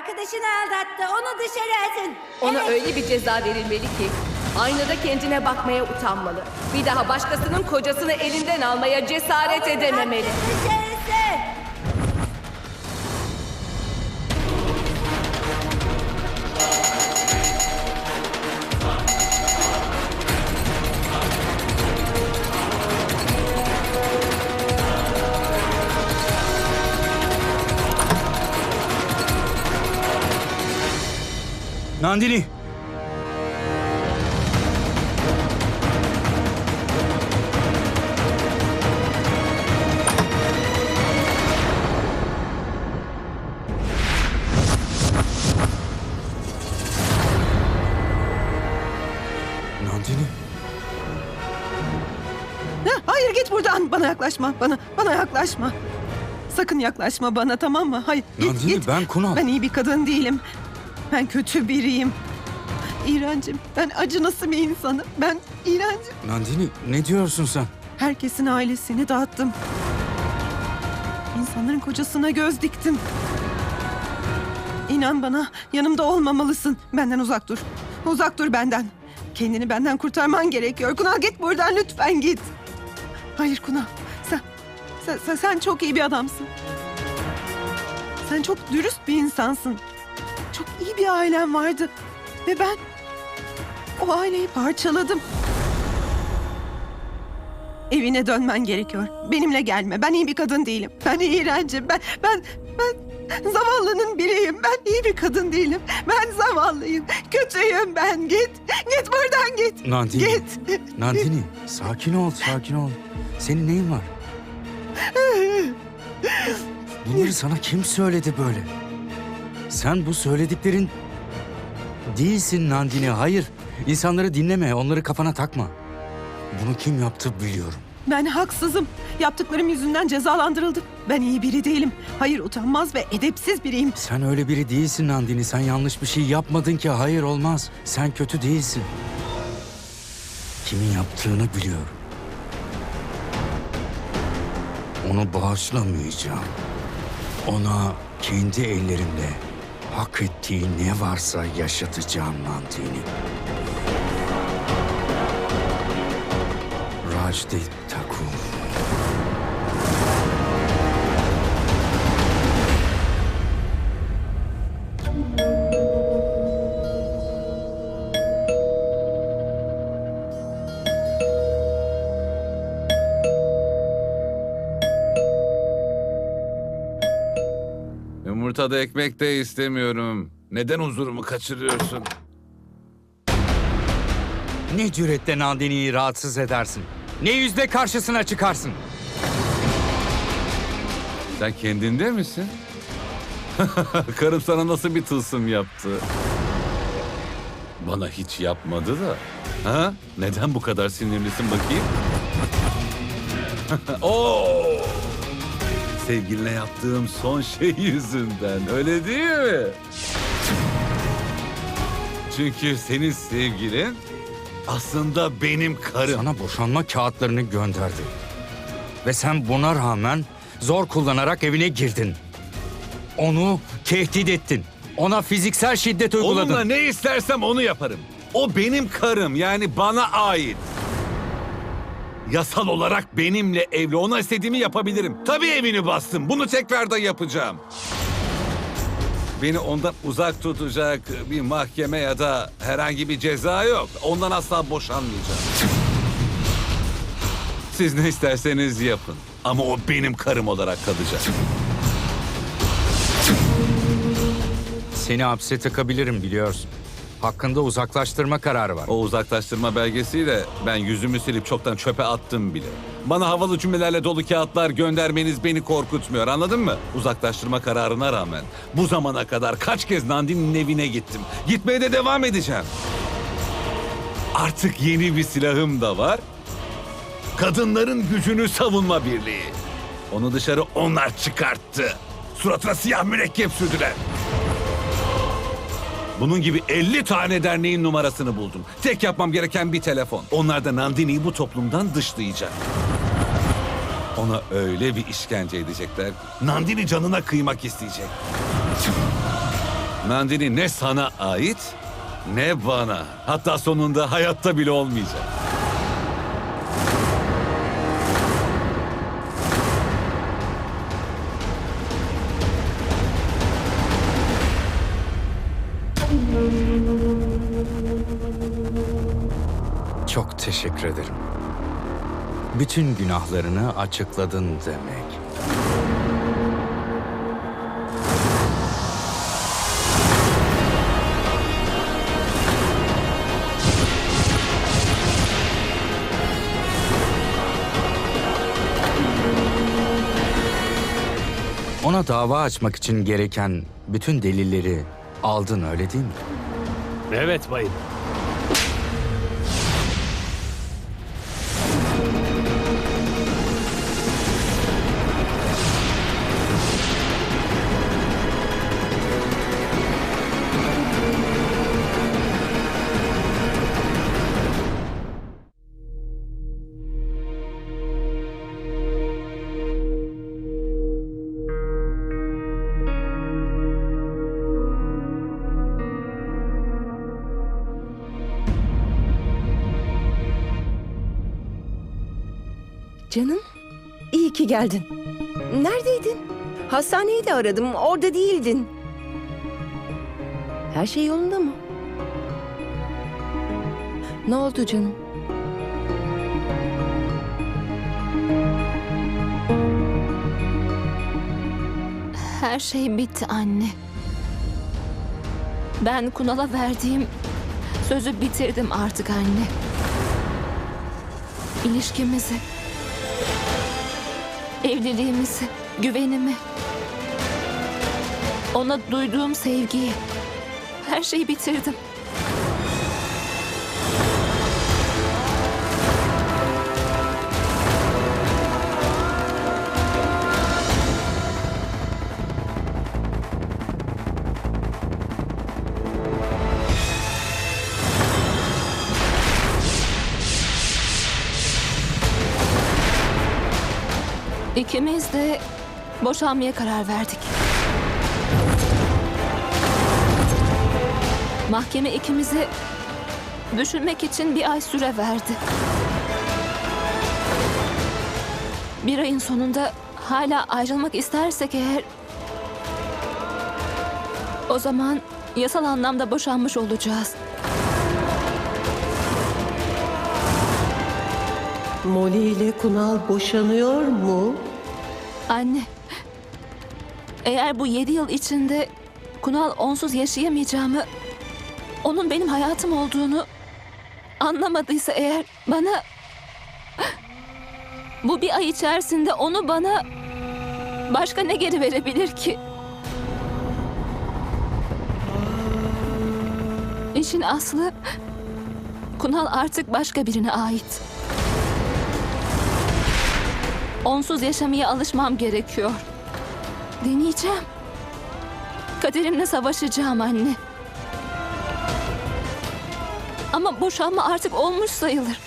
Arkadaşını aldattı. Onu dışarı atın. Ona Evet. öyle bir ceza verilmeli ki aynada kendine bakmaya utanmalı. Bir daha başkasının kocasını elinden almaya cesaret edememeli. Dışarısı. Nandini! Nandini! Ha, Hayır git buradan. Bana yaklaşma. Bana bana yaklaşma. Sakın yaklaşma bana tamam mı? Hayır git Nandini, git. ben Kunal. Ben iyi bir kadın değilim. Ben kötü biriyim. İğrencim. Ben acınası bir insanım. Ben iğrencim. Nandini ne diyorsun sen? Herkesin ailesini dağıttım. İnsanların kocasına göz diktim. İnan bana yanımda olmamalısın. Benden uzak dur. Uzak dur benden. Kendini benden kurtarman gerekiyor. Kunal git buradan lütfen git. Hayır Kunal. Sen, sen, sen, sen çok iyi bir adamsın. Sen çok dürüst bir insansın. Çok iyi bir ailen vardı. Ve ben o aileyi parçaladım. Evine dönmen gerekiyor. Benimle gelme. Ben iyi bir kadın değilim. Ben iğrencim. Ben, ben, ben zavallının biriyim. Ben iyi bir kadın değilim. Ben zavallıyım. Kötüyüm ben. Git. Git buradan git. Nandini. Git. Nandini sakin ol sakin ol. Senin neyin var? Bunları sana kim söyledi böyle? Sen bu söylediklerin değilsin Nandini. Hayır. İnsanları dinleme, onları kafana takma. Bunu kim yaptı biliyorum. Ben haksızım. Yaptıklarım yüzünden cezalandırıldım. Ben iyi biri değilim. Hayır utanmaz ve edepsiz biriyim. Sen öyle biri değilsin Nandini. Sen yanlış bir şey yapmadın ki. Hayır olmaz. Sen kötü değilsin. Kimin yaptığını biliyorum. Onu bağışlamayacağım. Ona kendi ellerimle hak ettiği ne varsa yaşatacağım Nandini. Rajdip Takur. Da ekmek de istemiyorum. Neden huzurumu kaçırıyorsun? Ne cüretle Nandini'yi rahatsız edersin? Ne yüzle karşısına çıkarsın? Sen kendinde misin? Karım sana nasıl bir tılsım yaptı? Bana hiç yapmadı da. Ha? Neden bu kadar sinirlisin bakayım? Oo! Sevgiline yaptığım son şey yüzünden öyle değil mi? Çünkü senin sevgilin aslında benim karım. Sana boşanma kağıtlarını gönderdi. Ve sen buna rağmen zor kullanarak evine girdin. Onu tehdit ettin. Ona fiziksel şiddet uyguladın. Onunla ne istersem onu yaparım. O benim karım yani bana ait. Yasal olarak benimle evli. Ona istediğimi yapabilirim. Tabii evini bastım. Bunu tekrar da yapacağım. Beni ondan uzak tutacak bir mahkeme ya da herhangi bir ceza yok. Ondan asla boşanmayacağım. Siz ne isterseniz yapın. Ama o benim karım olarak kalacak. Seni hapse tıkabilirim biliyorsun. Hakkında uzaklaştırma kararı var. O uzaklaştırma belgesiyle ben yüzümü silip çoktan çöpe attım bile. Bana havalı cümlelerle dolu kağıtlar göndermeniz beni korkutmuyor anladın mı? Uzaklaştırma kararına rağmen bu zamana kadar kaç kez Nandin'in evine gittim. Gitmeye de devam edeceğim. Artık yeni bir silahım da var. Kadınların gücünü savunma birliği. Onu dışarı onlar çıkarttı. Suratına siyah mürekkep sürdüler. Bunun gibi 50 tane derneğin numarasını buldum. Tek yapmam gereken bir telefon. Onlar da Nandini'yi bu toplumdan dışlayacak. Ona öyle bir işkence edecekler. Nandini canına kıymak isteyecek. Nandini ne sana ait ne bana. Hatta sonunda hayatta bile olmayacak. Teşekkür ederim. Bütün günahlarını açıkladın demek. Ona dava açmak için gereken bütün delilleri aldın öyle değil mi? Evet bayım. Canım, iyi ki geldin. Neredeydin? Hastaneyi de aradım, orada değildin. Her şey yolunda mı? Ne oldu canım? Her şey bitti anne. Ben Kunal'a verdiğim sözü bitirdim artık anne. İlişkimizi, evliliğimizi, güvenimi, ona duyduğum sevgiyi, her şeyi bitirdim. İkimiz de boşanmaya karar verdik. Mahkeme ikimizi düşünmek için bir ay süre verdi. Bir ayın sonunda hala ayrılmak istersek eğer o zaman yasal anlamda boşanmış olacağız. Molly ile Kunal boşanıyor mu? Anne, eğer bu yedi yıl içinde Kunal onsuz yaşayamayacağımı, onun benim hayatım olduğunu anlamadıysa eğer bana... Bu bir ay içerisinde onu bana başka ne geri verebilir ki? İşin aslı Kunal artık başka birine ait. Onsuz yaşamaya alışmam gerekiyor. Deneyeceğim. Kaderimle savaşacağım anne. Ama boşanma artık olmuş sayılır.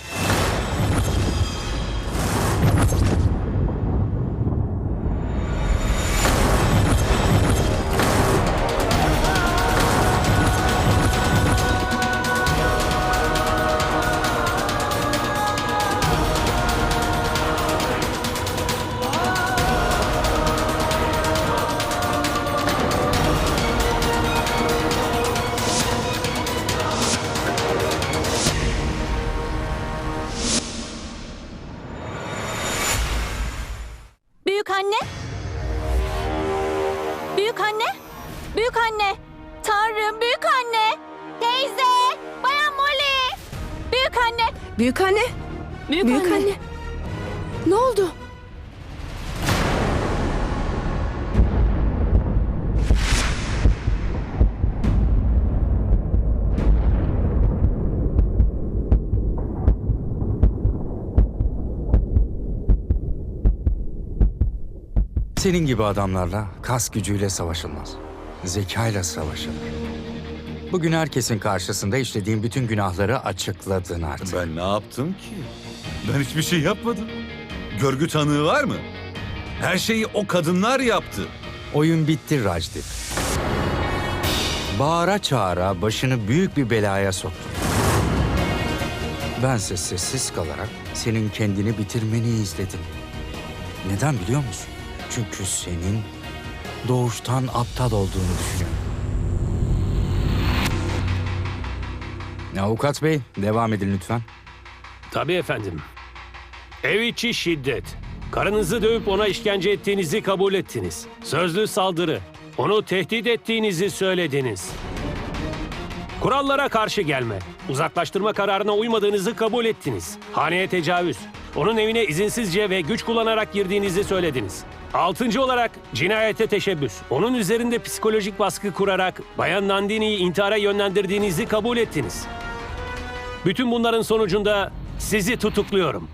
Senin gibi adamlarla kas gücüyle savaşılmaz. Zekayla savaşılır. Bugün herkesin karşısında işlediğin bütün günahları açıkladın artık. Ben ne yaptım ki? Ben hiçbir şey yapmadım. Görgü tanığı var mı? Her şeyi o kadınlar yaptı. Oyun bitti Rajdip. Bağıra çağıra başını büyük bir belaya soktun. Bense sessiz kalarak senin kendini bitirmeni izledim. Neden biliyor musun? Çünkü senin doğuştan aptal olduğunu düşünüyorum. Avukat bey, devam edin lütfen. Tabii efendim. Ev içi şiddet. Karınızı dövüp ona işkence ettiğinizi kabul ettiniz. Sözlü saldırı. Onu tehdit ettiğinizi söylediniz. Kurallara karşı gelme. Uzaklaştırma kararına uymadığınızı kabul ettiniz. Haneye tecavüz. Onun evine izinsizce ve güç kullanarak girdiğinizi söylediniz. Altıncı olarak cinayete teşebbüs. Onun üzerinde psikolojik baskı kurarak Bayan Nandini'yi intihara yönlendirdiğinizi kabul ettiniz. Bütün bunların sonucunda sizi tutukluyorum.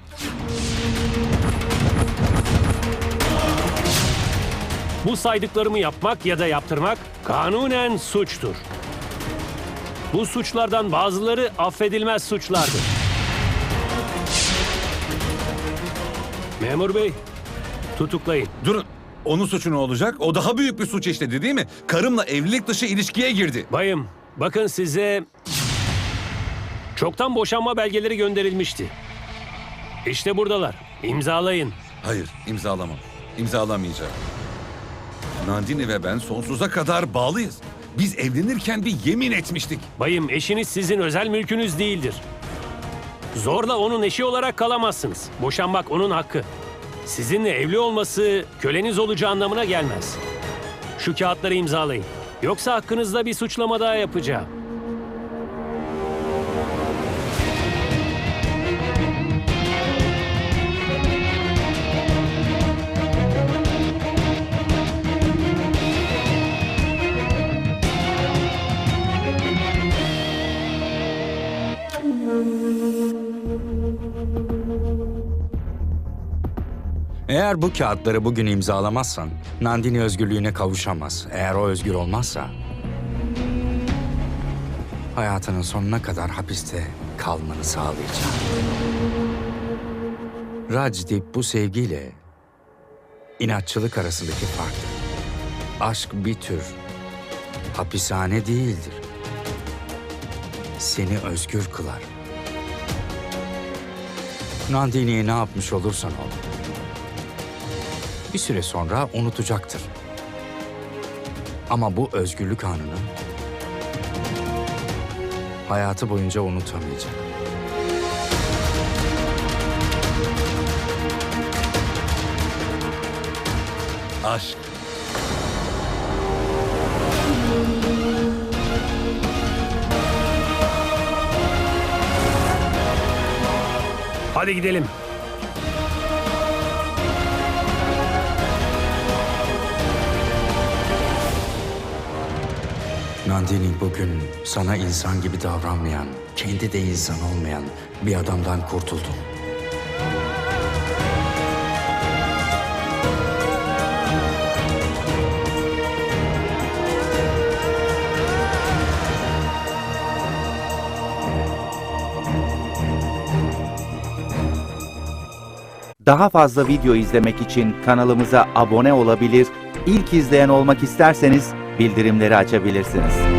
Bu saydıklarımı yapmak ya da yaptırmak kanunen suçtur. Bu suçlardan bazıları affedilmez suçlardır. Memur bey, tutuklayın. Durun. Onun suçu ne olacak? O daha büyük bir suç işledi değil mi? Karımla evlilik dışı ilişkiye girdi. Bayım, bakın size çoktan boşanma belgeleri gönderilmişti. İşte buradalar. İmzalayın. Hayır, imzalamam. İmzalamayacağım. Nandini ve ben sonsuza kadar bağlıyız. Biz evlenirken bir yemin etmiştik. Bayım, eşiniz sizin özel mülkünüz değildir. Zorla onun eşi olarak kalamazsınız. Boşanmak onun hakkı. Sizinle evli olması köleniz olacağı anlamına gelmez. Şu kağıtları imzalayın. Yoksa hakkınızda bir suçlama daha yapacağım. Eğer bu kağıtları bugün imzalamazsan Nandini özgürlüğüne kavuşamaz. Eğer o özgür olmazsa hayatının sonuna kadar hapiste kalmanı sağlayacağım. Rajdip bu sevgiyle inatçılık arasındaki fark. Aşk bir tür hapishane değildir. Seni özgür kılar. Nandini'ye ne yapmış olursan ol bir süre sonra unutacaktır. Ama bu özgürlük anını hayatı boyunca unutamayacak. Aşk. Hadi gidelim. Nandini bugün sana insan gibi davranmayan, kendi de insan olmayan bir adamdan kurtuldu. Daha fazla video izlemek için kanalımıza abone olabilir, ilk izleyen olmak isterseniz bildirimleri açabilirsiniz.